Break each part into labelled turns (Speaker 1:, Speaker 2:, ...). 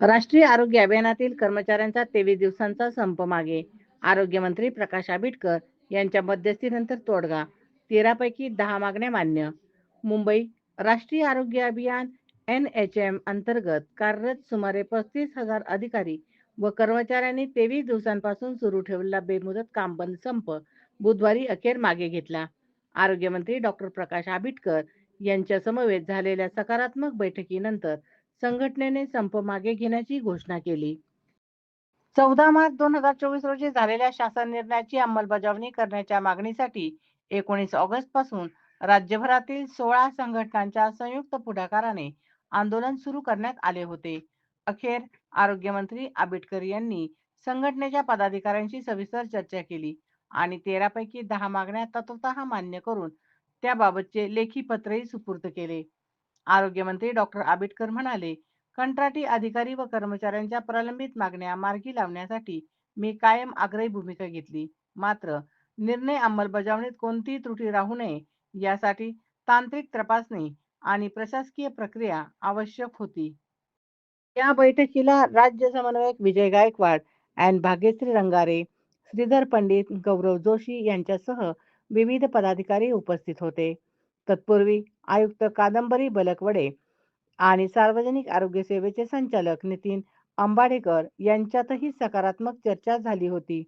Speaker 1: राष्ट्रीय आरोग्य अभियानातील कर्मचाऱ्यांचा तेवीस दिवसांचा संप मागे. आरोग्यमंत्री प्रकाश आंबेडकर यांच्या मध्यस्थीनंतर तोडगा तेरापैकी दहा मागण्या मान्य. मुंबई राष्ट्रीय आरोग्य अभियान एन एच एम अंतर्गत कार्यरत सुमारे पस्तीस हजार अधिकारी व कर्मचाऱ्यांनी तेवीस दिवसांपासून सुरू ठेवलेला बेमुदत काम बंद संप बुधवारी अखेर मागे घेतला. आरोग्यमंत्री डॉक्टर प्रकाश आंबेडकर यांच्या समवेत झालेल्या सकारात्मक बैठकीनंतर संघटनेने संप मागे घेण्याची घोषणा केली. चौदा मार्च दोन हजार चोवीस रोजी झालेल्या शासन निर्णयाची अंमलबजावणी करण्याच्या मागणीसाठी एकोणीस ऑगस्टपासून राज्यभरातील सोळा संघटनांच्या संयुक्त पुढाकाराने आंदोलन सुरू करण्यात आले होते. अखेर आरोग्यमंत्री आंबेडकर यांनी संघटनेच्या पदाधिकाऱ्यांशी सविस्तर चर्चा केली आणि तेरापैकी दहा मागण्या तत्वतः मान्य करून त्याबाबतचे लेखी पत्रही सुपूर्द केले. आरोग्यमंत्री डॉक्टर आंबेडकर म्हणाले कंत्राटी अधिकारी व कर्मचाऱ्यांच्या प्रलंबित मागण्या मार्गी लावण्यासाठी मी कायम आग्रही भूमिका घेतली. मात्र निर्णय अंमलबजावणीत कोणतीही त्रुटी राहू नये यासाठी तांत्रिक तपासणी आणि प्रशासकीय प्रक्रिया आवश्यक होती. या बैठकीला राज्य समन्वयक विजय गायकवाड अँड भाग्यश्री रंगारे श्रीधर पंडित गौरव जोशी यांच्यासह विविध पदाधिकारी उपस्थित होते. तत्पूर्वी आयुक्त कादंबरी बलकवडे आणि सार्वजनिक आरोग्य सेवेचे संचालक नितीन अंबाडेकर यांच्यातही सकारात्मक चर्चा झाली होती.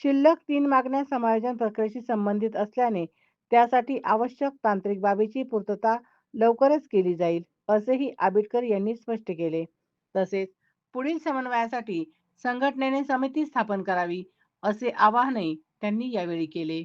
Speaker 1: शिल्लक तीन मागण्या समायोजन प्रक्रियेशी संबंधित असल्याने त्यासाठी आवश्यक तांत्रिक बाबीची पूर्तता लवकरच केली जाईल असेही आंबेडकर यांनी स्पष्ट केले. तसेच पुढील समन्वयासाठी संघटनेने समिती स्थापन करावी असे आवाहनही त्यांनी यावेळी केले.